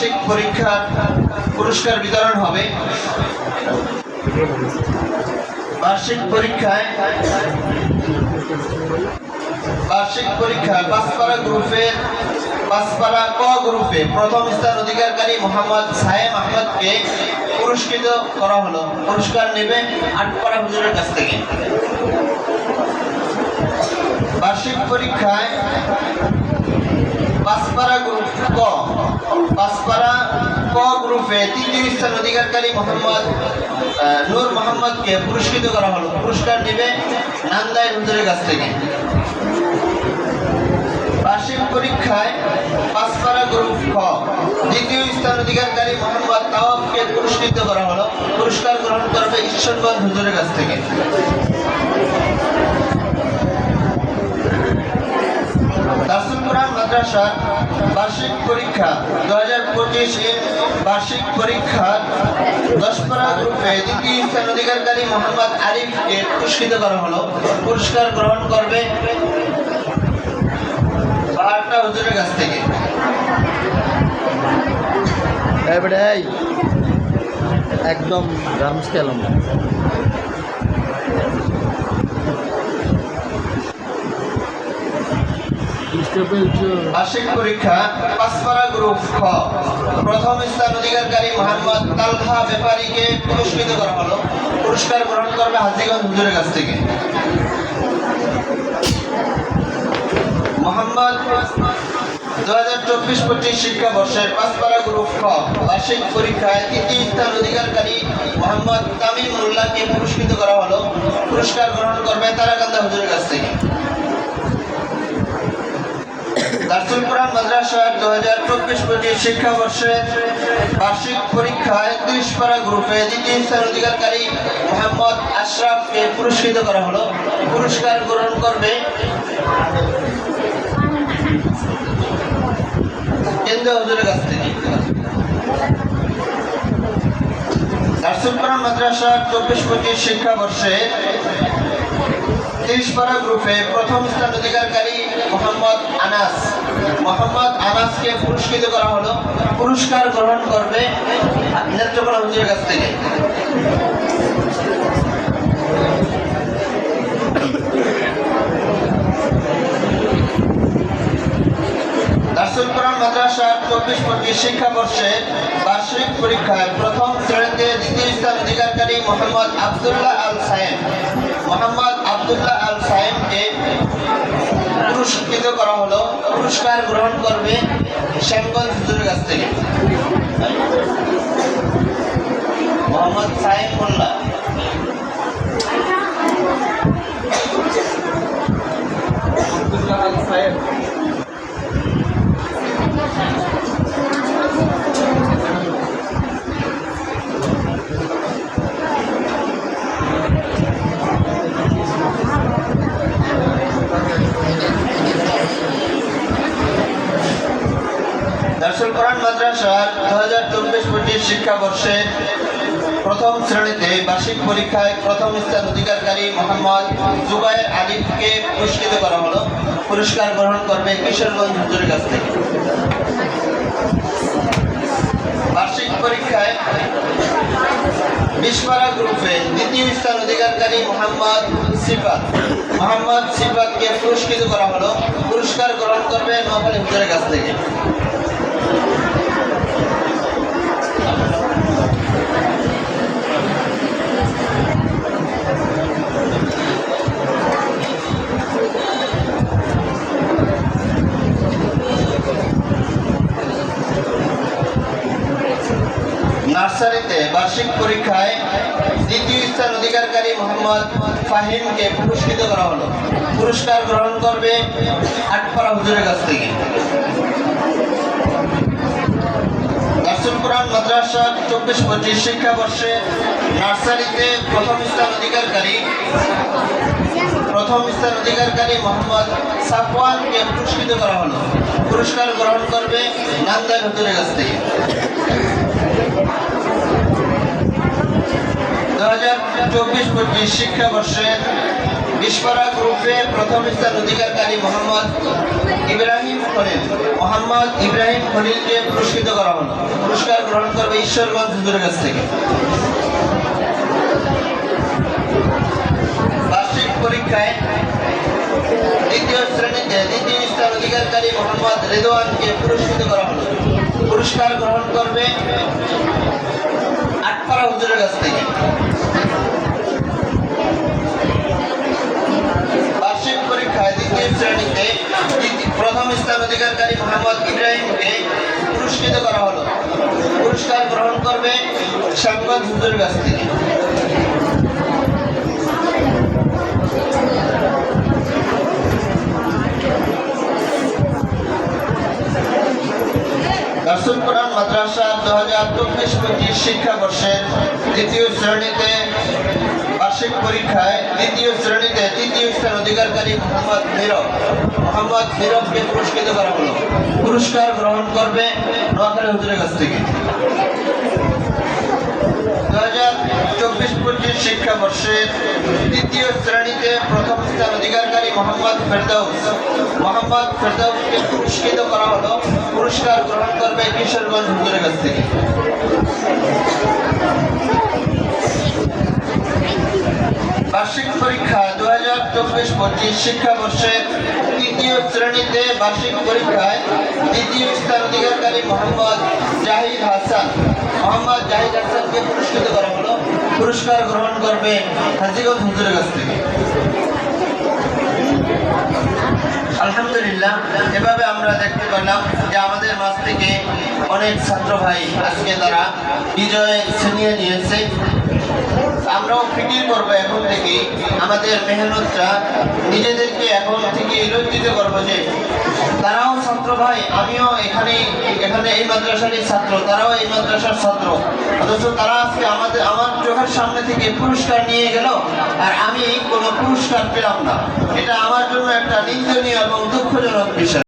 বার্ষিক পরীক্ষার পুরস্কার বিতরণ হবে। বার্ষিক পরীক্ষায় বার্ষিক পরীক্ষায় পাঁচপাড়া গ্রুপের পাঁচপাড়া ক গ্রুপে প্রথম স্থান অধিকারকারী মোহাম্মদ সাহেব আহমদকে পুরস্কৃত করা হলো। পুরস্কার নেবে আটপাড়া হুজুরের কাছ থেকে। বার্ষিক পরীক্ষায় পাঁচপাড়া গ্রুপ ক পাঁচপাড়া ক গ্রুপে তৃতীয় স্থান অধিকারকারী মোহাম্মদ নূর মোহাম্মদকে পুরস্কৃত করা হলো। পুরস্কার নেবে নান্দাই হুজুরের কাছ থেকে। বার্ষিক পরীক্ষায় পাঁচপাড়া গ্রুপ খ, দ্বিতীয় স্থান অধিকারকারী মোহাম্মদ তাওয়াবকে পুরস্কৃত করা হলো। পুরস্কার গ্রহণ করবে ঈশ্বরগঞ্জ হুজুরের কাছ থেকে। দাসুল মাদ্রাসার বার্ষিক পরীক্ষা দু হাজার বার্ষিক পরীক্ষার দশপাড়া গ্রুপে দ্বিতীয় স্থান অধিকারকারী মোহাম্মদ আরিফকে পুরস্কৃত করা হলো। পুরস্কার গ্রহণ করবে বাহারটা হুজুরের কাছ থেকে। একদম গার্মেন্টস বার্ষিক পরীক্ষা, পাঁচপাড়া গ্রুপ খ। প্রথম স্থান অধিকারকারী মোহাম্মদ তালহা ব্যাপারীকে পুরস্কৃত করা হলো। পুরস্কার গ্রহণ করবে হাজিগঞ্জ হুজুরের কাছ থেকে। মোহাম্মদ দু হাজার চব্বিশ পঁচিশ শিক্ষাবর্ষের পাঁচপাড়া গ্রুপ খ। বার্ষিক পরীক্ষায় তৃতীয় স্থান অধিকারকারী মোহাম্মদ তামিম মোল্লাকে পুরস্কৃত করা হলো। পুরস্কার গ্রহণ করবে তারাকান্দা হুজুরের কাছ থেকে। দার্সুল কোরআন দু হাজার চব্বিশ পঁচিশ শিক্ষাবর্ষের বার্ষিক পরীক্ষায় পারা গ্রুপে। দ্বিতীয় স্থান অধিকারকারী মোহাম্মদ আশরাফকে পুরস্কৃত করা হলো। পুরস্কার গ্রহণ করবে কেন্দ্রীয় হুজুরের কাছ কোরআন চব্বিশ পঁচিশ শিক্ষাবর্ষে তিরিশপাড়া গ্রুপে প্রথম স্থান অধিকারকারী মোহাম্মদ আনাস। মোহাম্মদ আনাসকে পুরস্কৃত করা হলো। পুরস্কার গ্রহণ করবে নেত্রকোনা হুজুরের কাছ থেকে। চব্বিশ পঁচিশ শিক্ষাবর্ষে বার্ষিক পরীক্ষায় প্রথম শ্রেণীতে দ্বিতীয় মোহাম্মদ মোহাম্মদ পুরস্কৃত করা হলো। পুরস্কার গ্রহণ করবে শ্যামগঞ্জ হুজুরের কাছ থেকে। মোহাম্মদ সাহেব মোল্লা। দার্সুল শিক্ষাবর্ষে প্রথম শ্রেণীতে বার্ষিক পরীক্ষায় প্রথম স্থান অধিকারকারী মোহাম্মদ জুবাইর আলিফকে পুরস্কৃত করা হলো। পুরস্কার গ্রহণ করবে কিশোরগঞ্জ হুজুরের কাছ থেকে। বার্ষিক পরীক্ষায় বিশপাড়া গ্রুপে দ্বিতীয় স্থান অধিকারকারী মোহাম্মদ সিফাত। মোহাম্মদ সিফাতকে পুরস্কৃত করা হলো। পুরস্কার গ্রহণ করবে নোয়াখালী হুজুরের কাছ থেকে। নার্সারিতে বার্ষিক পরীক্ষায় দ্বিতীয় স্থান অধিকারকারী মোহাম্মদ ফাহিমকে পুরস্কৃত করা হলো। পুরস্কার গ্রহণ করবে আটপাড়া হুজুরের কাছ থেকে। দার্সুল মাদ্রাসা চব্বিশ পঁচিশ শিক্ষাবর্ষে নার্সারিতে প্রথম স্থান অধিকারকারী প্রথম স্থান অধিকারকারী মোহাম্মদ সাফওয়ানকে পুরস্কৃত করা হলো। পুরস্কার গ্রহণ করবে নান্দাই হুজুরের কাছ থেকে। দু হাজার চব্বিশ পঁচিশ শিক্ষাবর্ষে বিস্ফোরা গ্রুপে প্রথম স্থান অধিকারকারী মোহাম্মদ ইব্রাহিম খলিল, মোহাম্মদ ইব্রাহিম খলিলকে পুরস্কৃত করা হলো। পুরস্কার গ্রহণ করবে ঈশ্বরগঞ্জ হুজুরের কাছ থেকে। বার্ষিক পরীক্ষায় দ্বিতীয় শ্রেণীতে দ্বিতীয় স্থান অধিকারকারী মোহাম্মদ রেদওয়ানকে পুরস্কৃত করা হলো। পুরস্কার গ্রহণ করবে আটপাড়া হুজুরের কাছ থেকে। দ্বিতীয় শ্রেণীতে প্রথম স্থান অধিকারকারী মোহাম্মদ ইব্রাহিমকে পুরস্কৃত করা হলো। পুরস্কার গ্রহণ করবে শ্যামগঞ্জ হুজুরের কাছ থেকে। দর্শন কোরআন মাদ্রাসা দু হাজার চব্বিশ পঁচিশ শিক্ষাবর্ষের দ্বিতীয় শ্রেণীতে বার্ষিক পরীক্ষায় দ্বিতীয় শ্রেণীতে তৃতীয় স্থান অধিকারকারী মোহাম্মদ মিরব মোহাম্মদ মিরবকে পুরস্কৃত করা হলো। পুরস্কার গ্রহণ করবে নোয়াখালী হুজুরের কাছ থেকে। হাজার চব্বিশ পঁচিশ শিক্ষাবর্ষের দ্বিতীয় শ্রেণীতে প্রথম স্থান অধিকারকারী মোহাম্মদ ফেরদাউস মোহাম্মদ ফেরদাউসকে পুরস্কৃত করা হলো। পুরস্কার গ্রহণ করবে কিশোরগঞ্জ হুজুরের কাছ থেকে বার্ষিক পরীক্ষা দু হাজার চব্বিশ পঁচিশ শিক্ষাবর্ষের তৃতীয় শ্রেণীতে বার্ষিক পরীক্ষায় দ্বিতীয় স্থান অধিকারকারী মোহাম্মদ জাহিদ হাসান। মোহাম্মদ জাহিদ হাসানকে পুরস্কৃত করা পুরস্কার গ্রহণ করবে হাজিগঞ্জ হুজুরের কাছ থেকে। আলহামদুলিল্লাহ, এভাবে আমরা দেখতে পেলাম যে আমাদের মাছ থেকে অনেক ছাত্র ভাই আজকে তারা বিজয় ছিনিয়ে নিয়েছে। আমরাও ফিকির করব এখন থেকে আমাদের মেহনতটা নিজেদেরকে এখন থেকে লজ্জিত করব যে তারাও ছাত্র ভাই, আমিও এখানে এখানে এই মাদ্রাসারই ছাত্র, তারাও এই মাদ্রাসার ছাত্র। অথচ তারা আজকে আমাদের, আমার চোখের সামনে থেকে পুরস্কার নিয়ে গেল, আর আমি কোনো পুরস্কার পেলাম না। এটা আমার জন্য একটা নিন্দনীয় এবং দুঃখজনক বিষয়।